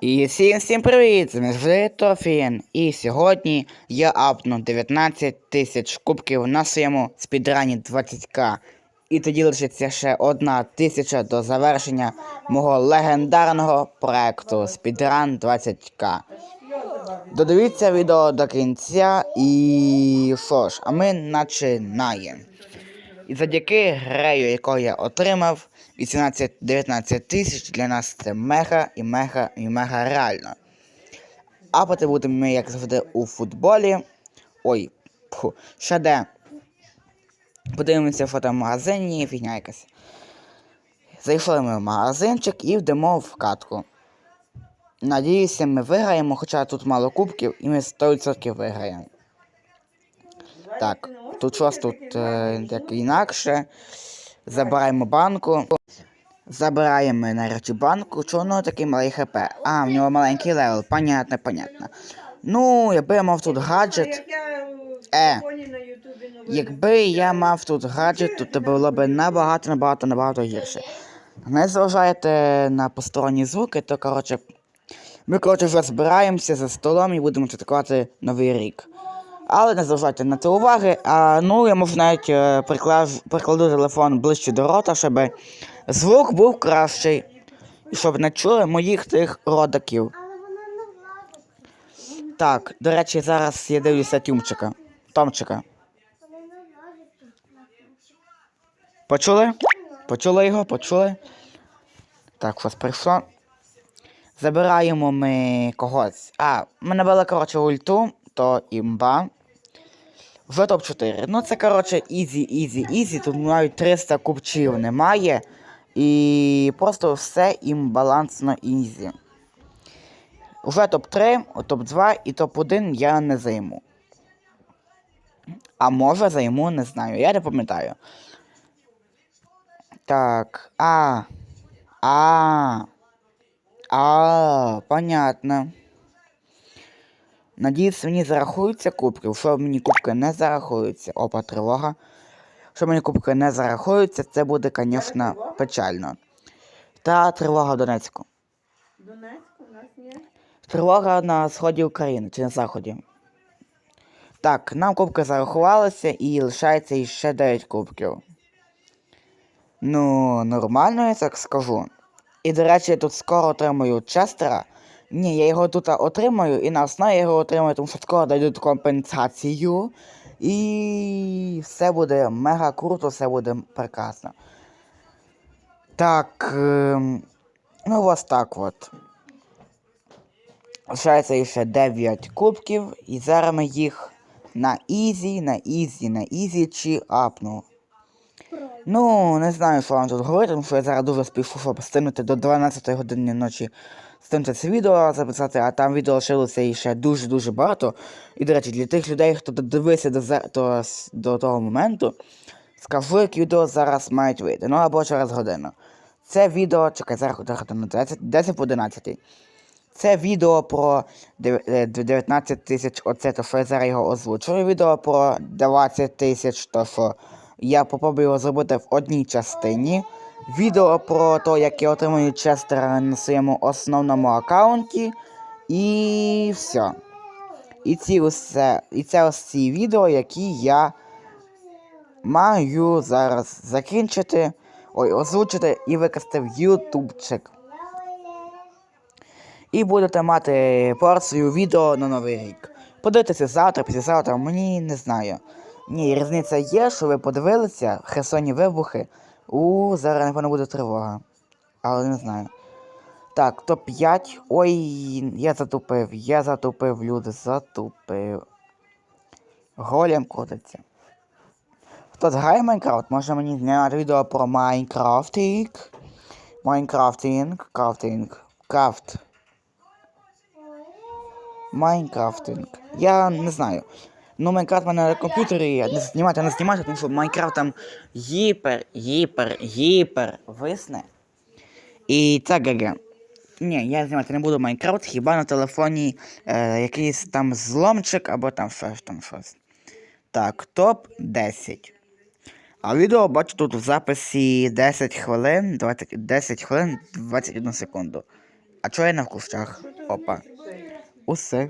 І всім всім привіт! З мене Тофін. І сьогодні я апну 19 тисяч кубків на своєму спідрані 20к. І тоді лишиться ще одна тисяча до завершення мого легендарного проекту Спідран 20к. Додивіться відео до кінця і що ж, а ми починаємо. І завдяки грею, яку я отримав, 18-19 тисяч для нас це мега і мега і мега реально. Апати будемо ми, як завжди, у футболі. Ой, пху, ще де. Подивимося в фотомагазині, фігня якась. Зайшли ми в магазинчик і вдамо в катку. Надіюся, ми виграємо, хоча тут мало кубків, і ми 100% виграємо. Так, тут щось тут е, як інакше. Забираємо банку. Забираємо нарешті банку. Чого воно такий малий хп? А, в нього маленький левел, понятно, понятно. Ну, якби я мав тут гаджет. Е, Якби я мав тут гаджет, то це було б набагато, набагато, набагато гірше. Не зважаєте на посторонні звуки, то коротше. Ми, коротше, вже збираємося за столом і будемо святкувати Новий рік. Але не зважайте на це уваги. А ну я можу навіть е, прикладу телефон ближче до рота, щоб звук був кращий. І щоб не чули моїх тих родаків. Так, до речі, зараз я дивлюся Тюмчика. Томчика. Почули? Почули його? Почули? Так, щось прийшло. Забираємо ми когось. А, ми набили, коротше, ульту, то імба. Вже топ-4. Ну це, коротше, ізі, ізі, ізі. Тут навіть 300 купчів немає. І просто все імбалансно ізі. Уже топ-3, топ-2 і топ-1 я не займу. А може займу, не знаю. Я не пам'ятаю. Так. А. А. А, понятно. Надіюсь, мені зарахуються кубки. Якщо мені кубки не зарахуються. Опа, тривога. Якщо мені кубки не зарахуються, це буде, звісно, печально. Та тривога в Донецьку. Донецьку у нас є. Тривога на сході України чи на заході. Так, нам кубки зарахувалися і лишається ще 9 кубків. Ну, нормально, я так скажу. І, до речі, я тут скоро отримаю Честера. Ні, я його тут отримаю, і на основі я його отримаю, тому що скоро дадуть компенсацію. І все буде мега круто, все буде прекрасно. Так. ем, ну ось так от. Лишається ще 9 кубків, і зараз ми їх на ізі, на ізі, на ізі чи апну. Ну, не знаю, що вам тут говорити, тому що я зараз дуже спішу, щоб стигнути до 12 години ночі стигнути це відео записати, а там відео лишилося ще дуже-дуже багато. І, до речі, для тих людей, хто додивився до, до, до того моменту, скажу, які відео зараз мають вийти. Ну або через годину. Це відео, чекай, зараз зараз година 10, 10 по 11. Це відео про е, 19 тисяч, оце то, що я зараз його озвучую. Відео про 20 тисяч, то що я попробую його зробити в одній частині. Відео про те, як я отримую Честера на своєму основному аккаунті. І все. І ці усе, і це ось ці відео, які я маю зараз закінчити. Ой, озвучити і викласти в ютубчик. І будете мати порцію відео на новий рік. Подивитися завтра, післязавтра, мені не знаю. Ні, різниця є, що ви подивилися херсонні вибухи. У, зараз, напевно, буде тривога. Але не знаю. Так, топ-5. Ой, я затупив, я затупив, люди, затупив. Голем крутиться. Хтось грає в Майнкрафт? Може мені зняти відео про Майнкрафтінг? Майнкрафтінг, крафтинг, крафт. Майнкрафтинг. Я не знаю. Ну, Майнкрафт в мене на комп'ютері не знімати, не знімати, тому що Майнкрафт там гіпер, гіпер, гіпер висне. І це ГГ. Ні, я знімати не буду Майнкрафт, хіба на телефоні е, якийсь там зломчик або там щось там щось. Так, топ 10. А відео бачу тут в записі 10 хвилин, 20, 10 хвилин 21 секунду. А чого я на кущах? Опа. Усе.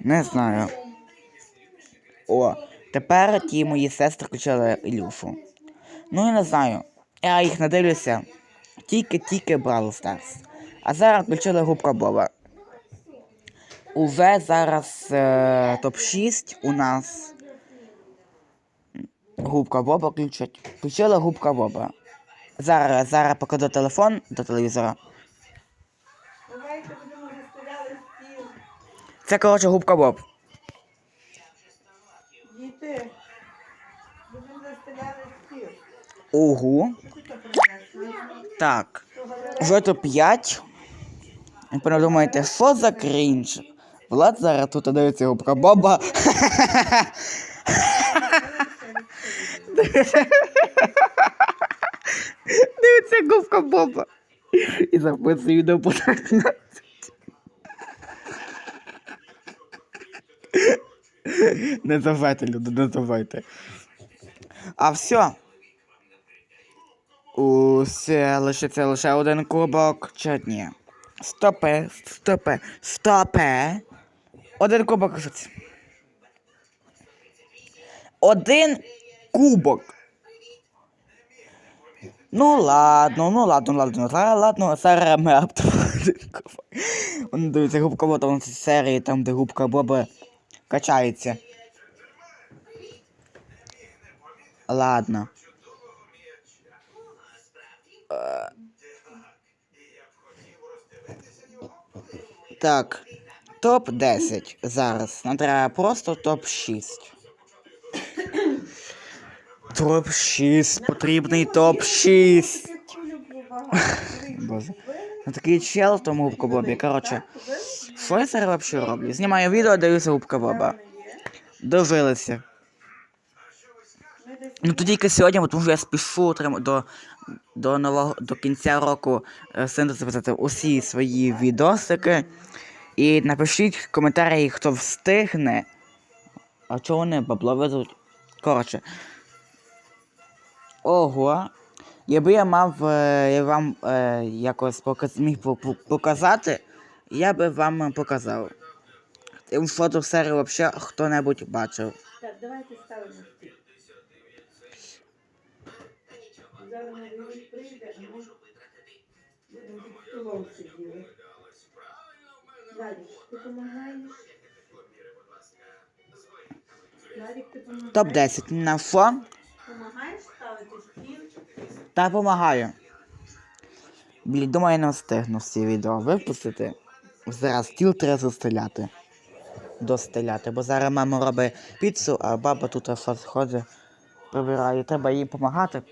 Не знаю. О, тепер ті мої сестри включили Ілюшу. Ну я не знаю. Я їх не дивлюся. Тільки-тільки Brawl Stars. А зараз включили губка Боба. Уже зараз е, топ-6 у нас. Губка Боба включать. Включили губка Боба. Зараз, зараз покладу телефон до телевізора. Це, коротше, губка Боб. Діти, будемо розстріляли стіл. Угу. Так. Вже то 5. І подумаєте, що за крінж? Влад зараз тут дивиться губка Боба. Дивиться губка Боба. І записує відео по 15. Не завайте, люди, не завайте. А все. Усе лишиться лише один кубок чи ні. Стопе, стопе, стопе. Один кубок. Один кубок. Ну ладно, ну ладно, ладно, ла- ладно, зараз ми. Вони дивиться губка Боба, там серії, там де губка Боба качається. Ладно. Так, топ-10 зараз. Нам треба просто топ-6. Топ-6, потрібний топ-6. Боже. Ну такий чел тому губка Бобі. Коротше, що я зараз взагалі роблю? Знімаю відео, дивлюся губка Боба. Дожилися. Ну то тільки сьогодні, тому що я спішу до, до нового до кінця року е, синтезувати усі свої відосики. І напишіть в коментарі, хто встигне. А чого вони бабло везуть? Коротше. Ого. Якби я мав е, я вам е, якось показ, міг по- по- показати, я би вам показав. Тим фото серію взагалі хто-небудь бачив. Так, давайте ставимо. Зараз на вулиць прийде, а ми будемо під столом сиділи. Владик, ти допомагаєш? Ти допомагаєш? Топ-10 на фон Помагаєш ставити стіл? та допомагаю. Блін, думаю, я не встигну всі відео випустити. Зараз стіл треба застеляти. Достеляти, бо зараз мама робить піцу, а баба тут ходить, прибирає, треба їй допомагати.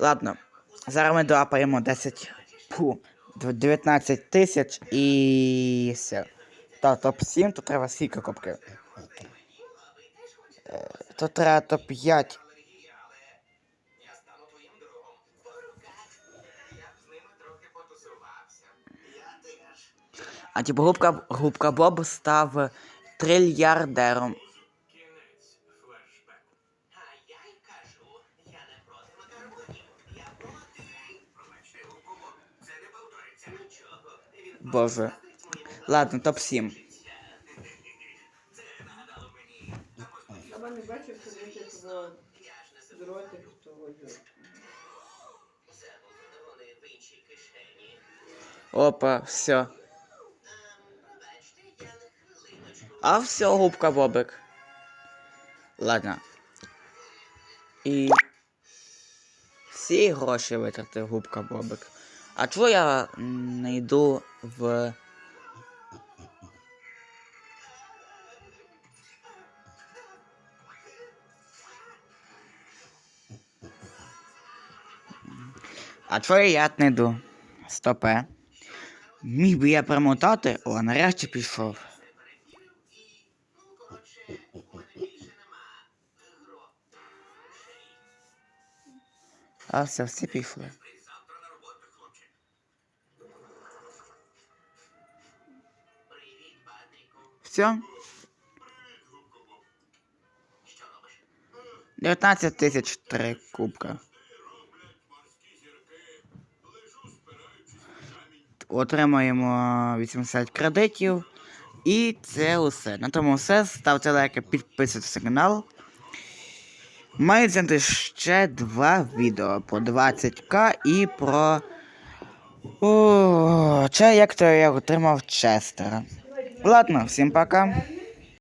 Ладно, зараз ми доапаємо 10, фу, 19 тисяч і все. Та топ-7, то треба скільки копки. Е, То треба топ-5. А типу губка, губка Боб став трильярдером. Боже. Ладно, топ-7. Не бачив, що ми того дротик того. Опа, все. А все, губка Бобик. Ладно. І всі гроші витратив губка Бобик. А чого я не йду в. А чого я не йду? Стопе. Міг би я перемотати, о, нарешті пішов. А все, всі пішли. Все? 19 тисяч три кубка. отримаємо 80 кредитів. І це усе. На тому все. Ставте лайки, підписуйтесь на канал. Маю зняти ще два відео про 20к і про. О, чай, як то я отримав Честера. Ладно, всім пока.